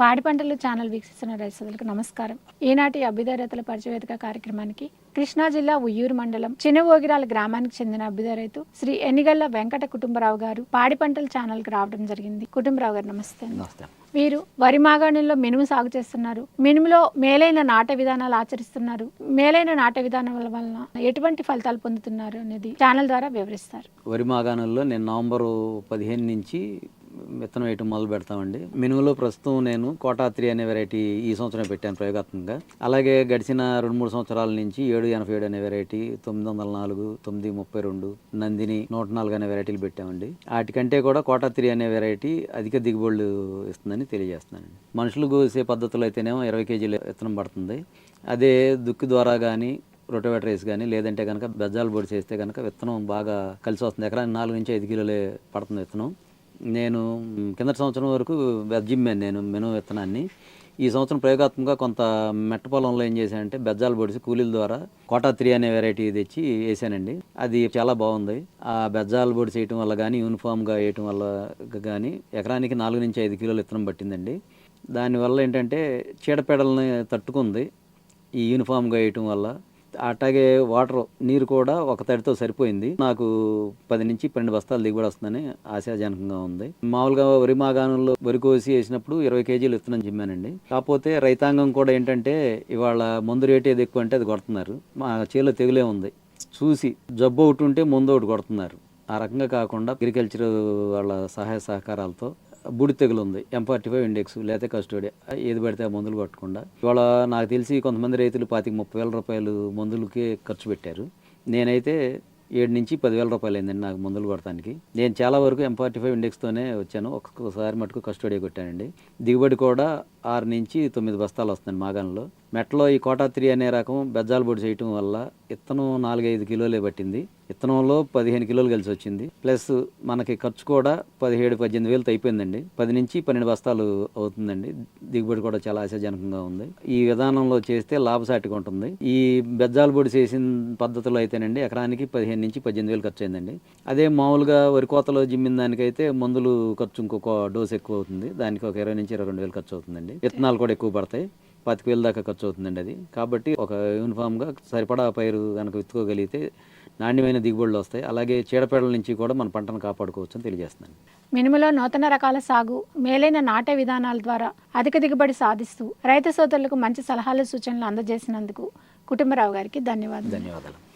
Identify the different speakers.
Speaker 1: పాడి పంటలు ఛానల్ వీక్షిస్తున్న రైతులకు నమస్కారం. ఈనాటి అభ్యుదయ పరిచయవేదిక కార్యక్రమానికి కృష్ణా జిల్లా ఉయ్యూరు మండలం చిన్నవోగిరాల గ్రామానికి చెందిన అభ్యుదయ రైతు శ్రీ ఎన్నిగల్ల వెంకట కుటుంబరావు గారు పాడి పంటల ఛానల్కి రావడం జరిగింది. కుటుంబరావు గారు. నమస్తే వీరు వరి మాగాణంలో మినుము సాగు చేస్తున్నారు. మినుములో మేలైన నాట విధానాలు ఆచరిస్తున్నారు. మేలైన నాట విధానాల వలన ఎటువంటి ఫలితాలు పొందుతున్నారు అనేది ఛానల్ ద్వారా వివరిస్తారు.
Speaker 2: వరి మాగాణంలో నేను నవంబరు పదిహేను నుంచి విత్తనం వేయటం మొదలు పెడతామండి. మినుములో ప్రస్తుతం నేను కోటా త్రీ అనే వెరైటీ ఈ సంవత్సరం పెట్టాను ప్రయోగాత్మకంగా. అలాగే గడిచిన రెండు మూడు సంవత్సరాల నుంచి ఏడు ఎనభై ఏడు అనే వెరైటీ తొమ్మిది వందల నాలుగు తొమ్మిది ముప్పై రెండు నందిని నూట నాలుగు అనే వెరైటీలు పెట్టామండి. వాటికంటే కూడా కోటా త్రీ అనే వెరైటీ అధిక దిగుబడులు ఇస్తుందని తెలియజేస్తున్నానండి. మనుషులు కోసే పద్ధతులు అయితేనేమో ఇరవై కేజీలు విత్తనం పడుతుంది. అదే దుక్కి ద్వారా కానీ రొటోవేటర్ వేసి కానీ లేదంటే కనుక బెజ్జాలు పొడి చేస్తే కనుక విత్తనం బాగా కలిసి వస్తుంది. ఎకరానికి నాలుగు నుంచి ఐదు కిలోలే పడుతుంది విత్తనం. నేను కిందటి సంవత్సరం వరకు జిమ్మాను నేను మెను విత్తనాన్ని. ఈ సంవత్సరం ప్రయోగాత్మకంగా కొంత మెట్ట పొలంలో ఏం చేశానంటే బెజ్జాలు పొడిచి కూలీల ద్వారా కోటా త్రీ అనే వెరైటీ తెచ్చి వేసానండి. అది చాలా బాగుంది. ఆ బెజ్జాలు పొడి చేయటం వల్ల కానీ యూనిఫామ్గా వేయటం వల్ల కానీ ఎకరానికి నాలుగు నుంచి ఐదు కిలోలు విత్తనం పట్టిందండి. దానివల్ల ఏంటంటే చీడపీడల్ని తట్టుకుంది. ఈ యూనిఫామ్గా వేయటం వల్ల అట్లాగే వాటర్ నీరు కూడా ఒక తడితో సరిపోయింది. నాకు పది నుంచి పన్నెండు బస్తాలు దిగుబడి వస్తుందని ఆశాజనకంగా ఉంది. మామూలుగా వరి మాగాణంలో వరి కోసి వేసినప్పుడు ఇరవై కేజీలు విత్తనం చిమ్మానండి. కాకపోతే రైతాంగం కూడా ఏంటంటే ఇవాళ మందు రేటు ఏది ఎక్కువ అంటే అది కొడుతున్నారు. మా చేలో తెగులే ఉంది. చూసి జబ్బు ఒకటి ఉంటే ముందు ఒకటి కొడుతున్నారు. ఆ రకంగా కాకుండా అగ్రికల్చర్ వాళ్ళ సహాయ సహకారాలతో బుడి తెగులు ఉంది ఎం ఫార్టీ ఫైవ్ ఇండెక్స్ లేకపోతే కస్టోడియా ఏది పడితే ఆ మందులు కొట్టకుండా. ఇవాళ నాకు తెలిసి కొంతమంది రైతులు పాతిక ముప్పై వేల రూపాయలు మందులకే ఖర్చు పెట్టారు. నేనైతే ఏడు నుంచి పదివేల రూపాయలు అయిందండి నాకు మందులు కొడటానికి నేను చాలా వరకు ఎం ఫార్టీ ఫైవ్ ఇండెక్స్తోనే వచ్చాను. ఒక్కొక్కసారి మటుకు కస్టోడియా కొట్టానండి. దిగుబడి కూడా ఆరు నుంచి తొమ్మిది బస్తాలు వస్తుంది మాగాణంలో మెట్లో ఈ కోటా త్రీ అనే రకం బెజ్జాలు పొడి చేయటం వల్ల ఇత్తనం నాలుగైదు కిలోలే పట్టింది. ఇత్తనంలో పదిహేను కిలోలు కలిసి వచ్చింది. ప్లస్ మనకి ఖర్చు కూడా పదిహేడు పద్దెనిమిది వేలు అయిపోయిందండి. పది నుంచి పన్నెండు బస్తాలు అవుతుందండి. దిగుబడి కూడా చాలా ఆశాజనకంగా ఉంది. ఈ విధానంలో చేస్తే లాభసాటిగా ఉంటుంది. ఈ బెజ్జాల పొడి చేసిన పద్ధతిలో అయితేనండి ఎకరానికి పదిహేను నుంచి పద్దెనిమిది వేలు ఖర్చు అయిందండి. అదే మామూలుగా వరి కోతలో జిమ్మిన దానికైతే మందులు ఖర్చు ఇంకొక డోస్ ఎక్కువ అవుతుంది. దానికి ఒక ఇరవై నుంచి ఇరవై రెండు వేలు ఖర్చు అవుతుందండి. విత్తనాలు కూడా ఎక్కువ పడతాయి. పాతిక వేలు దాకా ఖర్చు అవుతుందండి అది. కాబట్టి ఒక యూనిఫామ్గా సరిపడా పైరు కనుక విత్తుకోగలిగితే నాణ్యమైన దిగుబడులు వస్తాయి. అలాగే చీడపీడల నుంచి కూడా మన పంటను కాపాడుకోవచ్చు అని తెలియజేస్తున్నాను.
Speaker 1: మినుములో నూతన రకాల సాగు మేలైన నాటే విధానాల ద్వారా అధిక దిగుబడి సాధిస్తూ రైతు సోదరులకు మంచి సలహాలు సూచనలు అందజేసినందుకు కుటుంబరావు గారికి ధన్యవాదాలు.
Speaker 2: ధన్యవాదాలు.